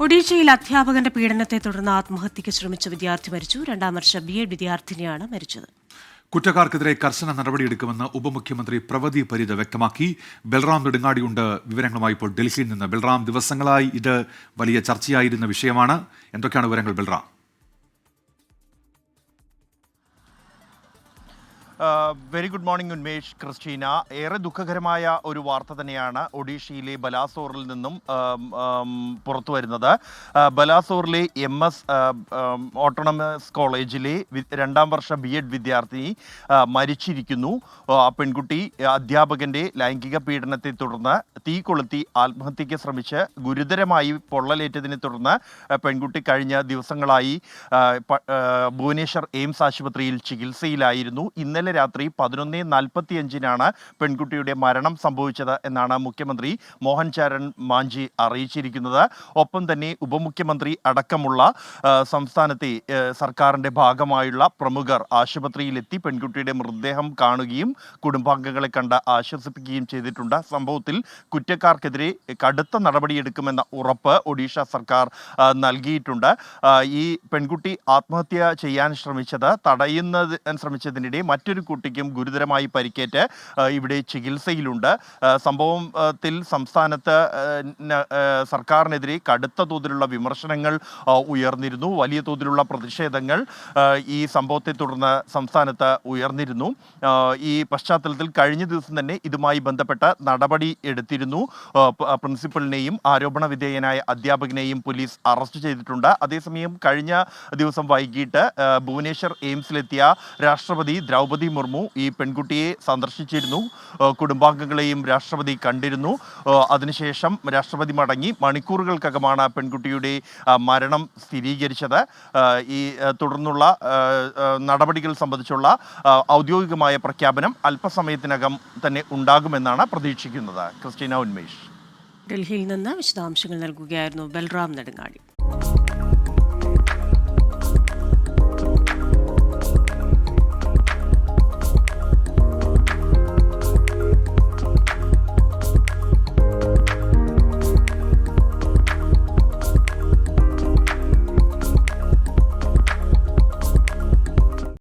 ഒഡീഷയിൽ അധ്യാപകന്റെ പീഡനത്തെ തുടർന്ന് ആത്മഹത്യയ്ക്ക് ശ്രമിച്ച വിദ്യാർത്ഥി മരിച്ചു. രണ്ടാം വർഷ ബി എഡ് വിദ്യാർത്ഥിനിയാണ് മരിച്ചത്. കുറ്റക്കാർക്കെതിരെ കർശന നടപടിയെടുക്കുമെന്ന് ഉപമുഖ്യമന്ത്രി പ്രവതി പരിത വ്യക്തമാക്കി. ബൽറാം നെടുങ്ങാടിയുണ്ട് വിവരങ്ങളുമായി ഇപ്പോൾ ഡൽഹിയിൽ നിന്ന്. ബൽറാം ദിവസങ്ങളായി ഇത് വലിയ ചർച്ചയായിരുന്ന വിഷയമാണ്. എന്തൊക്കെയാണ് വിവരങ്ങൾ Balram? Very good morning Unmesh Christina ഏറെ ദുഃഖകരമായ ഒരു വാർത്ത തന്നെയാണ് ഒഡീഷയിലെ ബലാസോറിൽ നിന്നും പുറത്തു വരുന്നത്. ബലാസോറിലെ എം എസ് ഓട്ടോണമസ് കോളേജിലെ രണ്ടാം വർഷ ബി എഡ് വിദ്യാർത്ഥിനി മരിച്ചിരിക്കുന്നു. ആ പെൺകുട്ടി അധ്യാപകന്റെ ലൈംഗിക പീഡനത്തെ തുടർന്ന് തീ കൊളുത്തി ആത്മഹത്യയ്ക്ക് ശ്രമിച്ച് ഗുരുതരമായി പൊള്ളലേറ്റതിനെ തുടർന്ന് പെൺകുട്ടി കഴിഞ്ഞ ദിവസങ്ങളായി ഭുവനേശ്വർ എയിംസ് ആശുപത്രിയിൽ ചികിത്സയിലായിരുന്നു. ഇന്നലെ രാത്രി പതിനൊന്ന് നാൽപ്പത്തി അഞ്ചിനാണ് പെൺകുട്ടിയുടെ മരണം സംഭവിച്ചത് എന്നാണ് മുഖ്യമന്ത്രി മോഹൻ ചാരൻ മാഞ്ചി അറിയിച്ചിരിക്കുന്നത്. ഒപ്പം തന്നെ ഉപമുഖ്യമന്ത്രി അടക്കമുള്ള സംസ്ഥാനത്തെ സർക്കാരിന്റെ ഭാഗമായുള്ള പ്രമുഖർ ആശുപത്രിയിലെത്തി പെൺകുട്ടിയുടെ മൃതദേഹം കാണുകയും കുടുംബാംഗങ്ങളെ കണ്ട് ആശ്വസിപ്പിക്കുകയും ചെയ്തിട്ടുണ്ട്. സംഭവത്തിൽ കുറ്റക്കാർക്കെതിരെ കടുത്ത നടപടിയെടുക്കുമെന്ന ഉറപ്പ് ഒഡീഷ സർക്കാർ നൽകിയിട്ടുണ്ട്. ഈ പെൺകുട്ടി ആത്മഹത്യ ചെയ്യാൻ ശ്രമിച്ചത് തടയുന്നതിന് ശ്രമിച്ചതിനിടെ മറ്റൊരു കുട്ടിക്കും ഗുരുതരമായി പരിക്കേറ്റ് ഇവിടെ ചികിത്സയിലുണ്ട്. സംഭവത്തിൽ സംസ്ഥാനത്ത് സർക്കാരിനെതിരെ കടുത്ത തോതിലുള്ള വിമർശനങ്ങൾ ഉയർന്നിരുന്നു. വലിയ തോതിലുള്ള പ്രതിഷേധങ്ങൾ ഈ സംഭവത്തെ തുടർന്ന് സംസ്ഥാനത്ത് ഉയർന്നിരുന്നു. ഈ പശ്ചാത്തലത്തിൽ കഴിഞ്ഞ ദിവസം തന്നെ ഇതുമായി ബന്ധപ്പെട്ട നടപടി എടുത്തിരുന്നു. പ്രിൻസിപ്പലിനെയും ആരോപണ വിധേയനായ അധ്യാപകനെയും പോലീസ് അറസ്റ്റ് ചെയ്തിട്ടുണ്ട്. അതേസമയം കഴിഞ്ഞ ദിവസം വൈകിട്ട് ഭുവനേശ്വർ എയിംസിലെത്തിയ രാഷ്ട്രപതി ദ്രൗപദി മുർമു ഈ പെൺകുട്ടിയെ സന്ദർശിച്ചിരുന്നു. കുടുംബാംഗങ്ങളെയും രാഷ്ട്രപതി കണ്ടിരുന്നു. അതിനുശേഷം രാഷ്ട്രപതി മടങ്ങി മണിക്കൂറുകൾക്കകമാണ് പെൺകുട്ടിയുടെ മരണം സ്ഥിരീകരിച്ചത്. ഈ തുടർന്നുള്ള നടപടികൾ സംബന്ധിച്ചുള്ള ഔദ്യോഗികമായ പ്രഖ്യാപനം അല്പസമയത്തിനകം തന്നെ ഉണ്ടാകുമെന്നാണ് പ്രതീക്ഷിക്കുന്നത്. ക്രിസ്റ്റീന ഉന്മേഷ്. ഡൽഹിയിൽ നിന്ന് വിശദാംശങ്ങൾ നൽകുകയായിരുന്നു ബൽറാം നെടുങ്ങാടി.